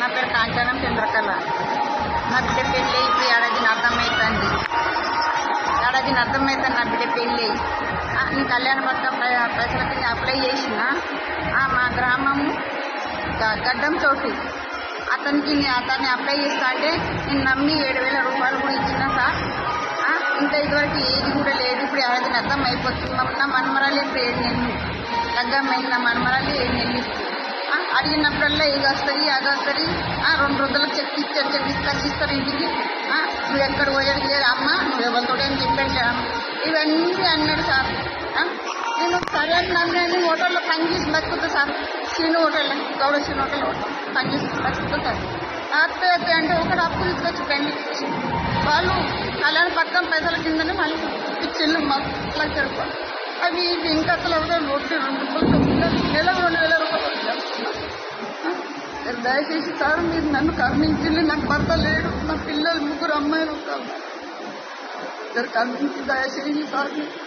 నా పేరు కాంచనం చంద్రకళ. నా బిడ్డ పెళ్ళి ఇప్పుడు ఏడాదిని అర్థమవుతుంది ఏడాదిని అర్థమవుతుంది నా బిడ్డ పెళ్ళి. నేను కళ్యాణ పథకం ప్రజలకి అప్లై చేసిన మా గ్రామం గడ్డం చోటు. అతనికి అతన్ని అప్లై చేస్తా అంటే నేను నమ్మి ఏడు వేల రూపాయలు కూడా ఇచ్చిన సార్. ఇంకా ఇదివరకు ఏది కూడా లేదు. ఇప్పుడు ఏడాదిని అర్థం అయిపోతుంది. నా మన్మరాలు ఇప్పుడు ఏడు నెల్లు తగ్గమైంది నా మన్మరాలు ఏడు నెలలు అడిగినప్పుడల్లా ఇది వస్తుంది అది వస్తుంది. ఆ, రెండు రోజులకు చెక్ ఇచ్చారు చెక్ ఇస్తారు ఇంటికి. నువ్వు ఎక్కడ పోయాడు లేదు అమ్మ? నువ్వు ఎవరితోటి అని చెప్పండి ఇవన్నీ అన్నాడు సార్. నేను సరే అని నన్ను హోటల్లో పనిచేసి బతుకుతా సార్. శ్రీను హోటల్ గౌడ శ్రీను హోటల్లో పనిచేసి బతుకుతా సార్. ఆత్మహత్య అంటే ఒకటి అప్పు తీసుకొచ్చి పెళ్ళి వాళ్ళు కళ్యాణ పక్కన పైసల కిందనే మళ్ళీ చిన్న మొక్కలు లక్ష అవి ఇంకా అసలు ఎవరో నోటి రెండు రూపాయలు నెలకు రెండు వేల రూపాయలు వచ్చాయి. మీరు దయచేసి సార్ మీరు నన్ను కరుణించింది నాకు భర్త లేడు. నా పిల్లలు ముగ్గురు అమ్మాయిలు ఒక మీరు కరుణించి దయచేసి సార్. మీరు